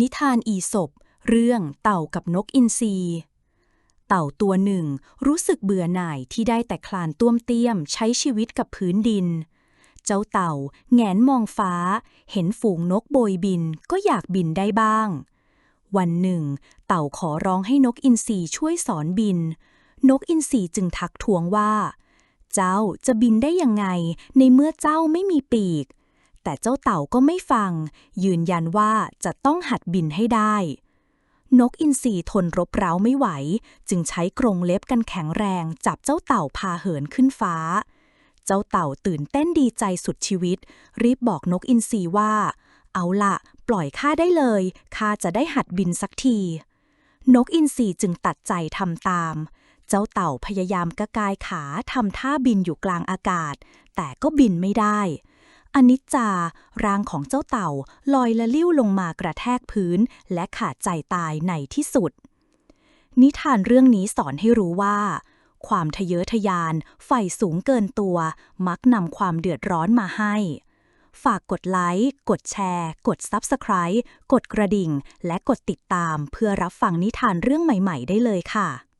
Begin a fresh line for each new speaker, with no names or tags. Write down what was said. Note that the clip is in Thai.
นิทานอีสบเรื่องเต่ากับนกอินทรีเต่าตัวหนึ่งรู้สึกเบื่อหน่ายที่ได้แต่คลานต้วมเตี้ยมใช้ชีวิตกับพื้นดิน เจ้าเต่าแงนมองฟ้า เห็นฝูงนกโบยบินก็อยากบินได้บ้าง วันหนึ่ง เต่าขอร้องให้นกอินทรีช่วยสอนบิน นกอินทรีจึงทักท้วงว่า เจ้าจะบินได้ยังไงในเมื่อเจ้าไม่มีปีก แต่เจ้าเต่าก็ไม่ฟัง ยืนยันว่าจะต้องหัดบินให้ได้ นกอินทรีทนรบเร้าไม่ไหว จึงใช้กรงเล็บกันแข็งแรง จับเจ้าเต่าพาเหินขึ้นฟ้า เจ้าเต่าตื่นเต้นดีใจสุดชีวิต รีบบอกนกอินทรีว่า เอาละปล่อยข้าได้เลยข้าจะได้หัดบินสักที นกอินทรีจึงตัดใจทำตามเจ้าเต่าพยายามกระกายขาทำท่าบินอยู่กลางอากาศ แต่ก็บินไม่ได้ อนิจจา ร่างของเจ้าเต่าลอยละลิ้วลงมากระแทกพื้น และขาดใจตายในที่สุด นิทานเรื่องนี้สอนให้รู้ว่า ความทะเยอทะยานใฝ่สูงเกินตัว มักนำความเดือดร้อนมาให้ ฝากกดไลค์ กดแชร์ กด Subscribe กดกระดิ่ง และกดติดตามเพื่อรับฟังนิทานเรื่องใหม่ ๆ ได้เลยค่ะ